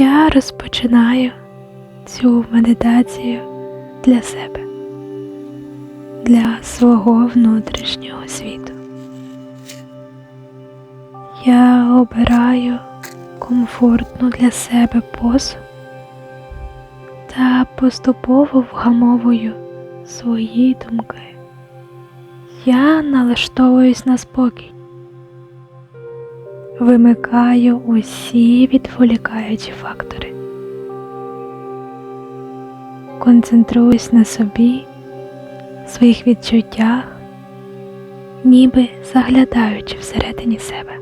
Я розпочинаю цю медитацію для себе, для свого внутрішнього світу. Я обираю комфортну для себе позу та поступово вгамовую свої думки. Я налаштовуюсь на спокій, вимикаю усі відволікаючі фактори. Концентруюсь на собі, своїх відчуттях, ніби заглядаючи всередині себе.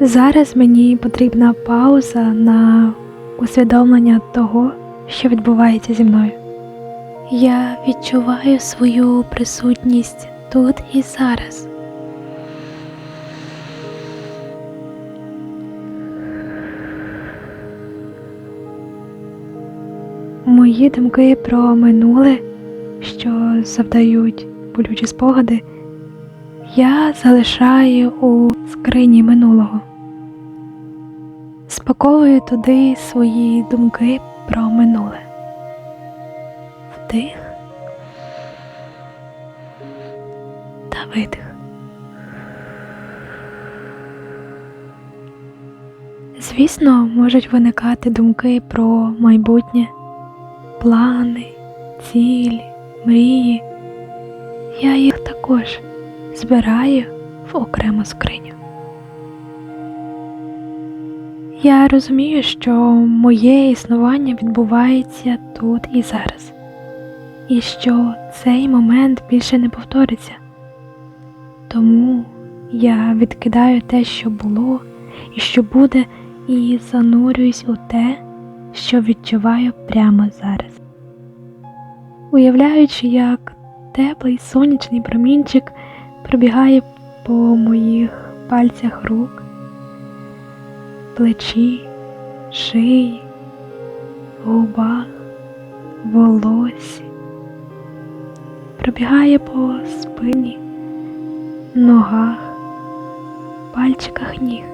Зараз мені потрібна пауза на усвідомлення того, що відбувається зі мною. Я відчуваю свою присутність тут і зараз. Мої думки про минуле, що завдають болючі спогади, я залишаю у скрині минулого. Спаковую туди свої думки про минуле. Вдих та видих. Звісно, можуть виникати думки про майбутнє, плани, цілі, мрії. Я їх також збираю в окрему скриню. Я розумію, що моє існування відбувається тут і зараз, і що цей момент більше не повториться. Тому я відкидаю те, що було і що буде, і занурююсь у те, що відчуваю прямо зараз. Уявляючи, як теплий сонячний промінчик пробігає по моїх пальцях рук, плечі, шиї, губах, волосі, пробігає по спині, ногах, пальчиках ніг.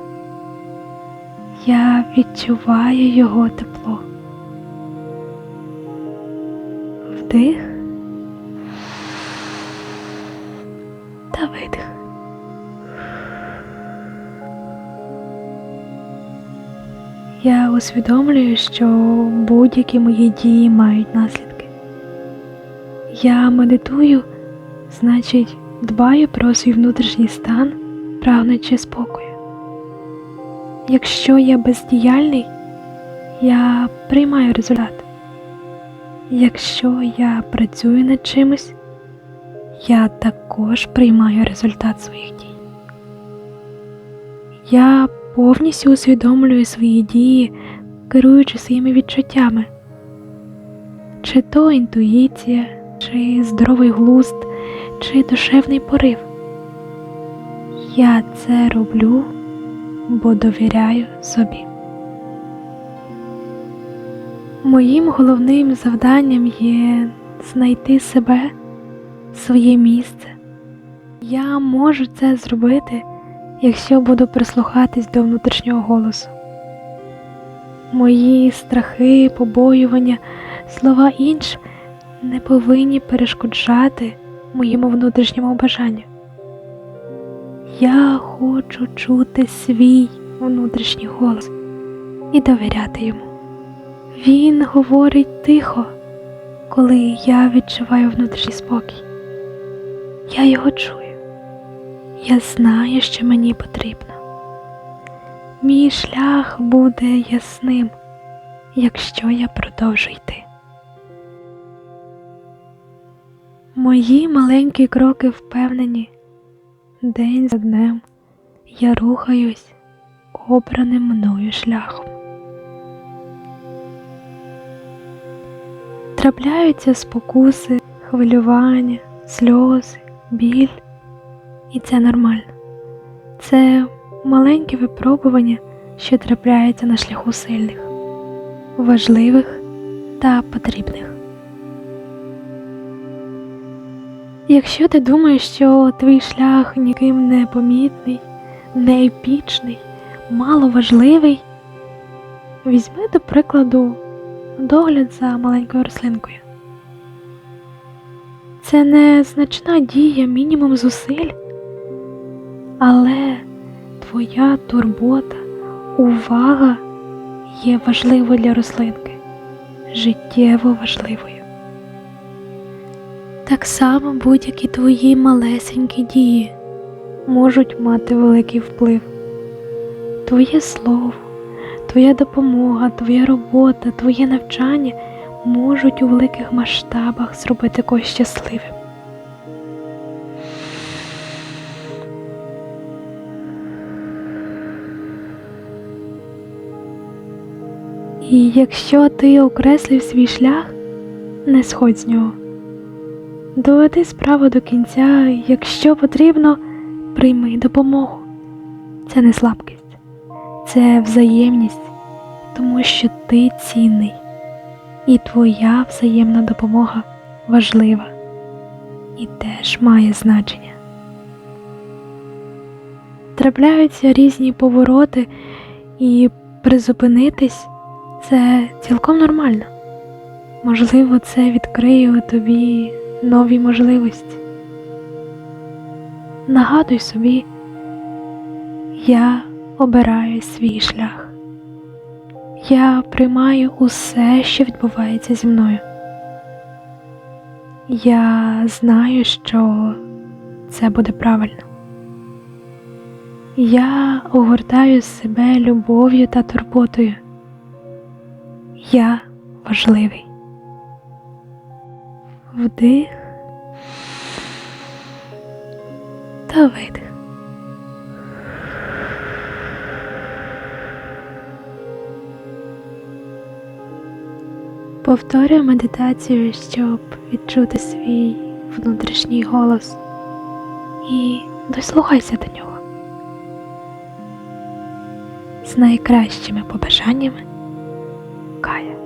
Я відчуваю його тепло. Вдих та видих. Я усвідомлюю, що будь-які мої дії мають наслідки. Я медитую, значить, дбаю про свій внутрішній стан, прагнучи спокою. Якщо я бездіяльний, я приймаю результат. Якщо я працюю над чимось, я також приймаю результат своїх дій. Я повністю усвідомлюю свої дії, керуючи своїми відчуттями. Чи то інтуїція, чи здоровий глузд, чи душевний порив. Я це роблю, бо довіряю собі. Моїм головним завданням є знайти себе, своє місце. Я можу це зробити, якщо буду прислухатись до внутрішнього голосу. Мої страхи, побоювання, слова інших не повинні перешкоджати моєму внутрішньому бажанню. Я хочу чути свій внутрішній голос і довіряти йому. Він говорить тихо, коли я відчуваю внутрішній спокій. Я його чую. Я знаю, що мені потрібно. Мій шлях буде ясним, якщо я продовжу йти. Мої маленькі кроки впевнені, день за днем я рухаюсь обраним мною шляхом. Трапляються спокуси, хвилювання, сльози, біль, і це нормально. Це маленькі випробування, що трапляються на шляху сильних, важливих та потрібних. Якщо ти думаєш, що твій шлях ніким не помітний, не епічний, мало важливий, Візьми, до прикладу, догляд за маленькою рослинкою. Це не значна дія, мінімум зусиль, але твоя турбота, увага є важливою для рослинки, життєво важливою. Так само будь-які твої малесенькі дії можуть мати великий вплив. Твоє слово, твоя допомога, твоя робота, твоє навчання можуть у великих масштабах зробити когось щасливим. І якщо ти окреслив свій шлях, не сходь з нього. Доведи справу до кінця, якщо потрібно, прийми допомогу. Це не слабкість, це взаємність, тому що ти цінний, і твоя взаємна допомога важлива і теж має значення. Трапляються різні повороти, і призупинитись це цілком нормально. Можливо, це відкриє тобі нові можливості. Нагадуй собі, я обираю свій шлях. Я приймаю усе, що відбувається зі мною. Я знаю, що це буде правильно. Я огортаю себе любов'ю та турботою. Я важливий. Вдих та видих. Повторюй медитацію, щоб відчути свій внутрішній голос і дослухайся до нього. З найкращими побажаннями Кая.